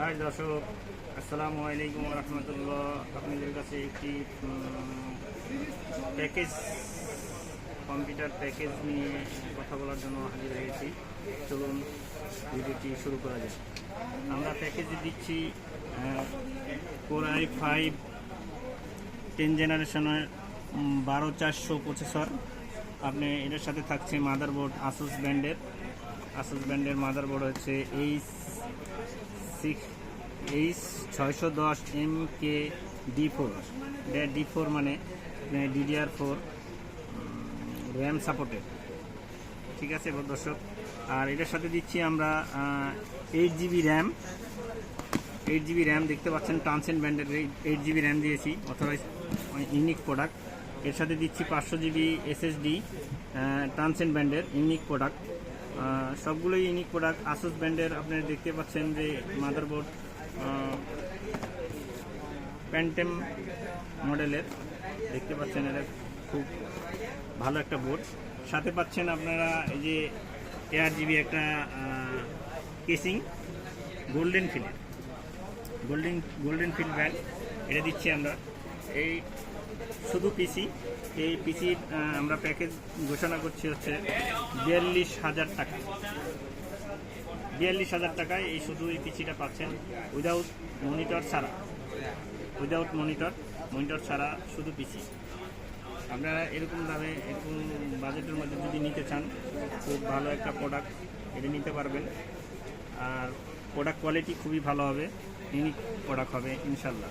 High দর্শক, আসসালামু আলাইকুম রহমতুল্লাহ। আপনাদের কাছে একটি প্যাকেজ কম্পিউটার প্যাকেজ নিয়ে কথা বলার জন্য হাজির হয়েছি। চলুন ভিডিওটি শুরু করা যায় আমরা প্যাকেজে দিচ্ছি কোর আই ফাইভ টেন জেনারেশনের বারো চারশো প্রসেসর আপনি এটার সাথে থাকছে মাদারবোর্ড আসুস ব্র্যান্ডের আসুস ব্র্যান্ডের মাদার বোর্ড হচ্ছে এইচ সিক্স এইচ ছয়শো দশ M K D four D four মানে ডিডিআর ফোর র্যাম সাপোর্টেড ঠিক আছে এবার দর্শক, আর এটার সাথে দিচ্ছি আমরা eight GB RAM eight GB RAM দেখতে পাচ্ছেন ট্রান্সেন ব্র্যান্ডের এইট জিবি র্যাম দিয়েছি অথরাইজ ইউনিক প্রোডাক্টের সাথে দিচ্ছি পাঁচশো জিবি এসএসডি ট্রান্সেন ব্র্যান্ডের ইউনিক প্রোডাক্ট সবগুলোই ইউনিক প্রোডাক্ট আসুস ব্র্যান্ডের আপনারা দেখতে পাচ্ছেন যে মাদারবোর্ড প্যান্টেম মডেলের দেখতে পাচ্ছেন এটা খুব ভালো একটা বোর্ড সাথে পাচ্ছেন আপনারা এই যে এয়ার জিবি একটা casing Golden Field Golden Golden Field brand এটা দিচ্ছি আমরা। এই শুধু পিসি এই পিসি আমরা প্যাকেজ ঘোষণা করছি হচ্ছে বিয়াল্লিশ হাজার টাকা। বিয়াল্লিশ হাজার টাকায় এই শুধু এই পিসিটা পাচ্ছেন উইদাউট মনিটর ছাড়া। উইদাউট মনিটর মনিটর ছাড়া শুধু পিসি আপনারা এরকম দামে এরকম বাজেটের মধ্যে যদি নিতে চান, খুব ভালো একটা প্রোডাক্ট এটা নিতে পারবেন। আর প্রোডাক্ট কোয়ালিটি খুবই ভালো হবে ইউনিক প্রোডাক্ট হবে ইনশাল্লাহ